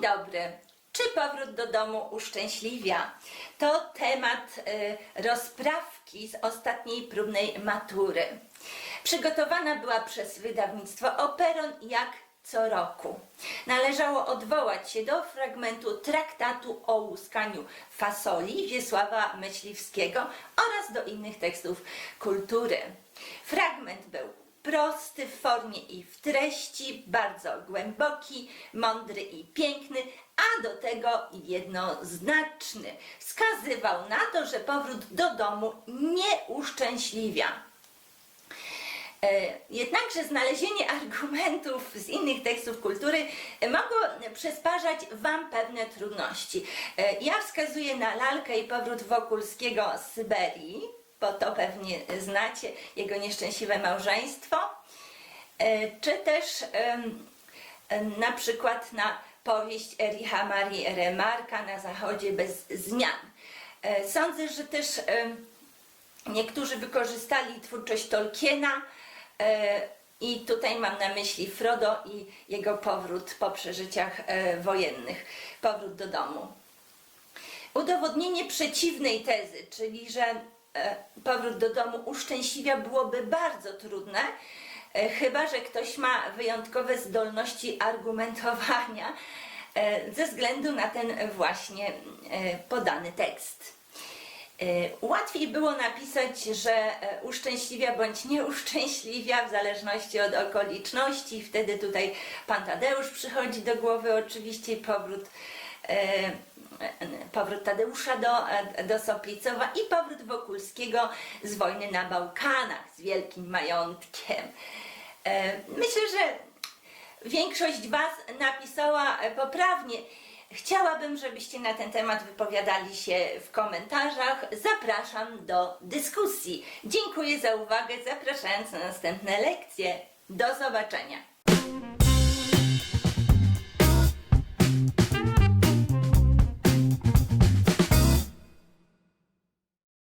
dobry. Czy powrót do domu uszczęśliwia? To temat y, rozprawki z ostatniej próbnej matury. Przygotowana była przez wydawnictwo Operon jak co roku. Należało odwołać się do fragmentu traktatu o łuskaniu fasoli Wiesława Myśliwskiego oraz do innych tekstów kultury. Fragment był prosty w formie i w treści, bardzo głęboki, mądry i piękny, a do tego jednoznaczny. Wskazywał na to, że powrót do domu nie uszczęśliwia. E, Jednakże znalezienie argumentów z innych tekstów kultury mogło przysparzać Wam pewne trudności. E, Ja wskazuję na lalkę i powrót Wokulskiego z Syberii, bo to pewnie znacie, jego nieszczęśliwe małżeństwo, E, czy też na przykład na powieść Ericha Marii Remarka na zachodzie bez zmian. E, Sądzę, że też Niektórzy wykorzystali twórczość Tolkiena e, i tutaj mam na myśli Frodo i jego powrót po przeżyciach wojennych, powrót do domu. Udowodnienie przeciwnej tezy, czyli że powrót do domu uszczęśliwia byłoby bardzo trudne, e, chyba że ktoś ma wyjątkowe zdolności argumentowania e, ze względu na ten właśnie e, podany tekst. E, Łatwiej było napisać, że e, uszczęśliwia bądź nie uszczęśliwia w zależności od okoliczności. Wtedy tutaj pan Tadeusz przychodzi do głowy, oczywiście powrót, e, e, powrót Tadeusza do, e, do Soplicowa i powrót Wokulskiego z wojny na Bałkanach z wielkim majątkiem. E, Myślę, że Większość Was napisała e, poprawnie. Chciałabym, żebyście na ten temat wypowiadali się w komentarzach. Zapraszam do dyskusji. Dziękuję za uwagę, zapraszając na następne lekcje. Do zobaczenia.